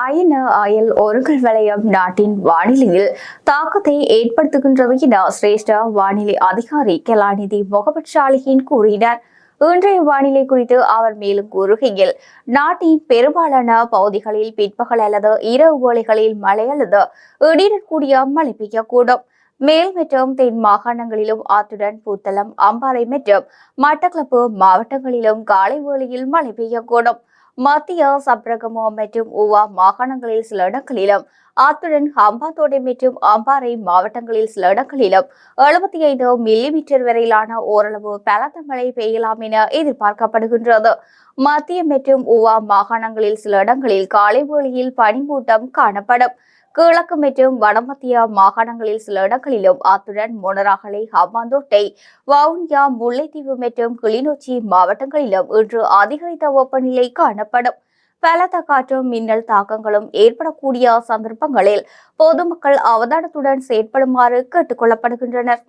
அயன அயல் ஒருங்கல் வளையம் நாட்டின் வானிலையில் தாக்கத்தை ஏற்படுத்துகின்றது என சிரேஷ்ட வானிலை அதிகாரி கலாநிதி முகமது ஷாலிஹின் கூறினார். இன்றைய வானிலை குறித்து அவர் மேலும் கூறுகையில் நாட்டின் பெரும்பாலான பகுதிகளில் பிற்பகல் அல்லது இரவு வேளைகளில் மழை அல்லது இடியுடன் கூடிய மழை பெய்யக்கூடும். மேல் மற்றும் தென் மாகாணங்களிலும் ஆத்துடன் பூத்தளம் அம்பாறை மற்றும் மட்டக்களப்பு மாவட்டங்களிலும் காலை வேளையில் மழை பெய்யக்கூடும். மத்திய சப்ரகமோ மற்றும் உவா மாகாணங்களில் சில இடங்களிலும் அத்துடன் ஹம்பாந்தோட்டை மற்றும் அம்பாறை மாவட்டங்களில் சில இடங்களிலும் எழுபத்தி ஐந்து மில்லிமீட்டர் வரையிலான ஓரளவு பலத்த மழை பெய்யலாம் என எதிர்பார்க்கப்படுகின்றது. மத்திய மற்றும் உவா மாகாணங்களில் சில இடங்களில் காலை வேளையில் பனிமூட்டம் காணப்படும். கிழக்கு மற்றும் வடமத்திய மாகாணங்களில் சில இடங்களிலும் அத்துடன் மொனராகலை ஹமாந்தோட்டை வவுனியா முல்லைத்தீவு மற்றும் கிளிநொச்சி மாவட்டங்களிலும் இன்று அதிகரித்த வெப்பநிலை காணப்படும். பலத்த காற்றும் மின்னல் தாக்கங்களும் ஏற்படக்கூடிய சந்தர்ப்பங்களில் பொதுமக்கள் அவதானத்துடன் செயற்படுமாறு கேட்டுக் கொள்ளப்படுகின்றனர்.